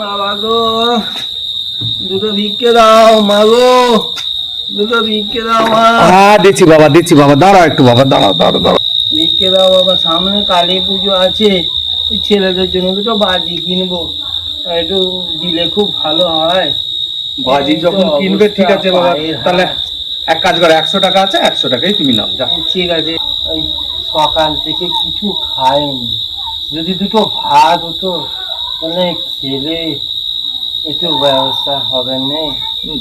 মাগো দুটো ভিক্ষে দাও মাগো দুটো ভিক্ষে দাও মা। হ্যাঁ দিচ্ছি বাবা দিচ্ছি বাবা দাঁড়াও একটু বাবা দাঁড়াও দাঁড়াও দাঁড়াও। ভিক্ষে দাও বাবা সামনে কালী পুজো আছে ছেলেদের জন্য দুটো বাজি কিনবো। একটু দিলে খুব ভালো হয়। বাজি যখন কিনবে ঠিক আছে বাবা তাহলে এক কাজ করো একশো টাকা আছে একশো টাকাই তুমি নাও যা। ঠিক আছে ওই সকাল থেকে কিছু খাইনি। যদি দুটো ভাত হতো তাহলে খেলে একটু ব্যবস্থা হবে না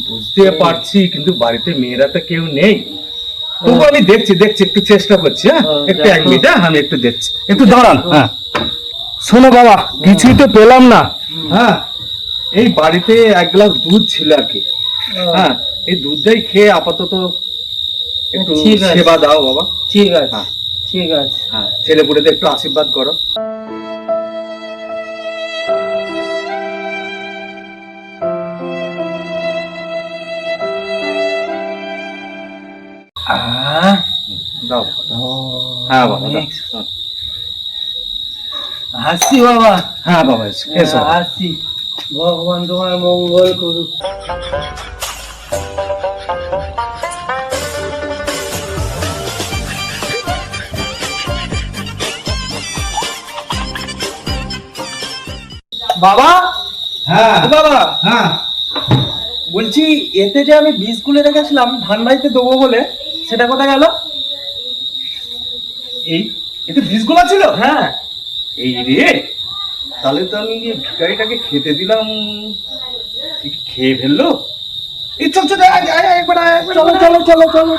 বুঝতে পারছি কিন্তু বাড়িতে মেয়েরা তো কেউ নেই। তবু আমি দেখছি দেখছি একটু চেষ্টা করছি হ্যাঁ? একটু এক মিনিট হ্যাঁ আমি একটু দেখছি। একটু দাঁড়ান হ্যাঁ। শোনো বাবা কিছুই তো পেলাম না। হ্যাঁ এই বাড়িতে এক গ্লাস দুধ ছিল আর কি। হ্যাঁ এই দুধটাই খেয়ে আপাতত একটু সেবা দাও বাবা। ঠিক আছে হ্যাঁ। ঠিক আছে। হ্যাঁ ছেলেপুড়েদের একটু আশীর্বাদ করো। আহ, দাও হ্যাঁ বাবা দাও। হাসছি বাবা হ্যাঁ বাবা এসো এসো হাসছি ভগবান তোমার মঙ্গল করুক। বাবা? হ্যাঁ। বাবা। হ্যাঁ। বলছি এতে যে আমি বীজ গুলে রেখেছিলাম ধান বাড়িতে দেবো বলে সেটা কোথায় গেল? এই এতে বীজগুলো ছিল? হ্যাঁ। এই রে। তাহলে তো আমি ভিকারিটাকে খেতে দিলাম। ঠিক খেয়ে ফেলল? এই চল চল একবার চলো। চলো চলো চলো।